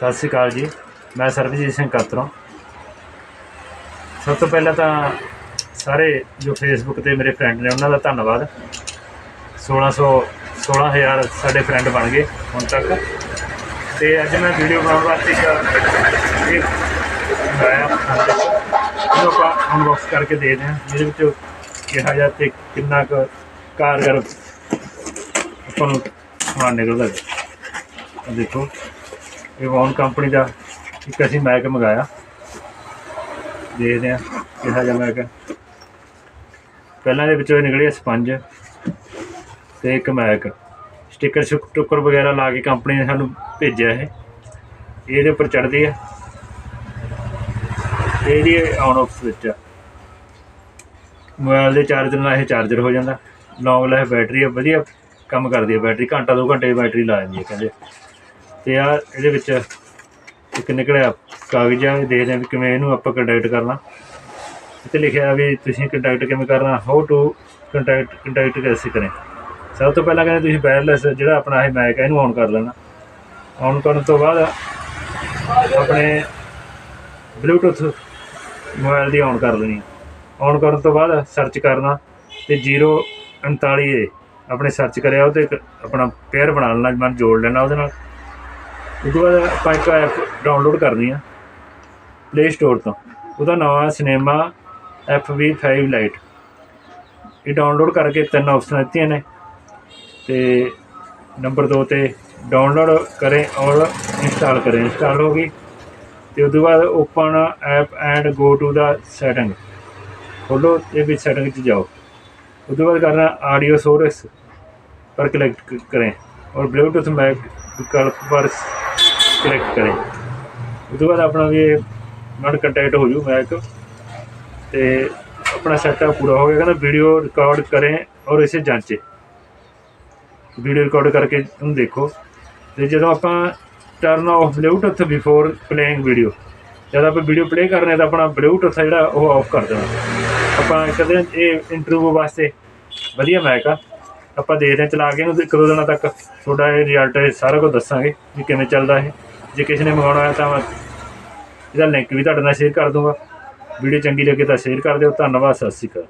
ਸਤਿ ਸ਼੍ਰੀ ਅਕਾਲ ਜੀ। ਮੈਂ ਸਰਬਜੀਤ ਸਿੰਘ ਕਾਤਰੋਂ। ਸਭ ਤੋਂ ਪਹਿਲਾਂ ਤਾਂ ਸਾਰੇ ਜੋ ਫੇਸਬੁੱਕ ਤੇ ਮੇਰੇ ਫਰੈਂਡ ਨੇ, ਉਹਨਾਂ ਦਾ ਧੰਨਵਾਦ। 1600 16000 ਸਾਡੇ ਫਰੈਂਡ ਬਣ ਗਏ ਹੁਣ ਤੱਕ। ਤੇ ਅੱਜ ਮੈਂ ਵੀਡੀਓ ਬਣਾਉਣ ਵਾਸਤੇ ਇੱਕ ਇਹ ਮੰਗਾਇਆ ਇਹਨੂੰ ਆਪਾਂ ਅਨਬਾਕਸ ਕਰਕੇ ਦੇਖਦੇ ਹਾਂ, ਜਿਹਦੇ ਵਿੱਚ ਕਿਹਾ ਜਾ ਤੇ ਕਿੰਨਾ ਕੁ ਕਾਰਗਰ ਆਪਾਂ ਨੂੰ ਨਿਕਲਦਾ ਹੈ। ਦੇਖੋ। ਇਹ ਵੌਨ ਕੰਪਨੀ ਦਾ ਇੱਕ ਅਸੀਂ ਮੈਕ ਮੰਗਾਇਆ। ਦੇਖਦੇ ਹਾਂ ਕਿਹੋ ਜਿਹਾ ਮੈਕ ਪਹਿਲਾਂ ਦੇ ਵਿੱਚੋਂ ਇਹ ਨਿਕਲਿਆ ਸਪੰਜ ਤੇ ਇੱਕ ਮੈਕ ਸਟicker ਟੁੱਕਰ ਵਗੈਰਾ ਲਾ ਕੇ ਕੰਪਨੀ ਨੇ ਸਾਨੂੰ ਭੇਜਿਆ ਇਹ। ਇਹਦੇ ਉੱਪਰ ਚੜ੍ਹਦੀ ਹੈ ਤੇ ਇਹਦੀ ਆਨ ਆਫ ਸਵਿਚ ਆ। ਮੋਬਾਈਲ ਦੇ ਚਾਰਜਰ ਨਾਲ ਇਹ ਚਾਰਜਰ ਹੋ ਜਾਂਦਾ। ਲੌਂਗ ਲਾਈਫ ਬੈਟਰੀ ਆ, ਵਧੀਆ ਕੰਮ ਕਰਦੀ ਹੈ ਬੈਟਰੀ ਘੰਟਾ ਦੋ ਘੰਟੇ ਬੈਟਰੀ ਲਾ ਜਾਂਦੀ ਹੈ ਕਹਿੰਦੇ। ਤੇ ਆ ਇਹਦੇ ਵਿੱਚ ਇੱਕ ਨਿਕਲਿਆ, ਕਾਗਜ਼ ਆ, ਦੇਖਦੇ ਹਾਂ ਵੀ ਕਿਵੇਂ ਇਹਨੂੰ ਆਪਾਂ ਕੰਟੈਕਟ ਕਰਨਾ। ਇੱਥੇ ਲਿਖਿਆ ਵੀ ਤੁਸੀਂ ਕੰਟੈਕਟ ਕਿਵੇਂ ਕਰਨਾ ਹਾਊ ਟੂ ਕੰਟੈਕਟ ਕੰਟੈਕਟ ਕੈਸੇ ਕरें ਸਭ ਤੋਂ ਪਹਿਲਾਂ ਕਹਿੰਦੇ ਤੁਸੀਂ ਵਾਇਰਲੈਸ ਜਿਹੜਾ ਆਪਣਾ ਇਹ ਮੈਕ ਹੈ ਇਹਨੂੰ ਔਨ ਕਰ ਲੈਣਾ। ਔਨ ਕਰਨ ਤੋਂ ਬਾਅਦ ਆਪਣੇ ਬਲੂਟੁੱਥ ਮੋਬਾਈਲ ਦੀ ਔਨ ਕਰ ਲੈਣੀ। ਔਨ ਕਰਨ ਤੋਂ ਬਾਅਦ ਸਰਚ ਕਰਨਾ ਤੇ 039 ਏ ਆਪਣੇ ਸਰਚ ਕਰਿਆ, ਉਹਦੇ ਇੱਕ ਆਪਣਾ ਪੇਅਰ ਬਣਾ ਲੈਣਾ ਮਨ ਜੋੜ ਲੈਣਾ ਉਹਦੇ ਨਾਲ। ਇਸ ਤੋਂ ਬਾਅਦ ਆਪਾਂ ਇੱਕ ਐਪ ਡਾਊਨਲੋਡ ਕਰਨੀ ਆ ਪਲੇ ਸਟੋਰ ਤੋਂ। ਉਹਦਾ ਨਾਮ ਹੈ ਸਿਨੇਮਾ FV5 ਲਾਈਟ ਇਹ ਡਾਊਨਲੋਡ ਕਰਕੇ ਤਿੰਨ ਆਪਸ਼ਨਾਂ ਦਿੱਤੀਆਂ ਨੇ ਤੇ ਨੰਬਰ 2 ਤੇ ਡਾਊਨਲੋਡ ਕਰੇ ਔਰ ਇੰਸਟਾਲ ਕਰੇ। ਇੰਸਟਾਲ ਹੋ ਗਈ ਤੇ ਉਸ ਤੋਂ ਬਾਅਦ open app and go to the setting ਖੋਲੋ ਤੇ ਵਿੱਚ ਸੈਟਿੰਗ 'ਚ ਜਾਓ। ਉਸ ਤੋਂ ਬਾਅਦ ਕਰਨਾ ਆਡੀਓ ਸੋਰਸ ਪਰ ਕਲੈਕਟ ਕਰੇ। ਔਰ ਬਲੂਟੁੱਥ ਮੈਕ ਵਿਕਲਪ ਪਰ ਕਨੈਕਟ ਕਰੇ ਉਸ ਤੋਂ ਬਾਅਦ ਆਪਣਾ ਵੀ ਨਾਲ ਕੰਟੈਕਟ ਹੋ ਜੂ ਮੈਕ ਤੇ अपना सेटअप पूरा हो गया कहना वीडियो रिकॉर्ड करें और इसे जांचें वीडियो रिकॉर्ड करके तुम देखो तो जो आप turn off bluetooth before playing video जब आप वीडियो प्ले करने तो अपना ब्लूटूथ है जोड़ा वह ऑफ कर देना ਆਪਾਂ ਕਦੇ ਇਹ ਇੰਟਰਵਿਊ ਵਾਸਤੇ ਵਧੀਆ ਮੈਕ ਆ ਆਪਾਂ ਦੇਖਦੇ ਚਲਾ ਕੇ ਇਹਨੂੰ ਇੱਕ ਦੋ ਦਿਨਾਂ ਤੱਕ ਤੁਹਾਡਾ ਇਹ ਰਿਜ਼ਲਟ ਸਾਰਾ ਕੁਝ ਦੱਸਾਂਗੇ ਕਿ ਕਿਵੇਂ ਚੱਲਦਾ ਇਹ ਜੇ ਕਿਸੇ ਨੇ ਮੰਗਾਉਣਾ ਹੈ ਤਾਂ ਮੈਂ ਇਹਦਾ ਲਿੰਕ ਵੀ ਤੁਹਾਡੇ ਨਾਲ ਸ਼ੇਅਰ ਕਰ ਦੂੰਗਾ। ਵੀਡੀਓ ਚੰਗੀ ਲੱਗੇ ਤਾਂ ਸ਼ੇਅਰ ਕਰ ਦਿਓ। ਧੰਨਵਾਦ, ਸਤਿ ਸ਼੍ਰੀ ਅਕਾਲ।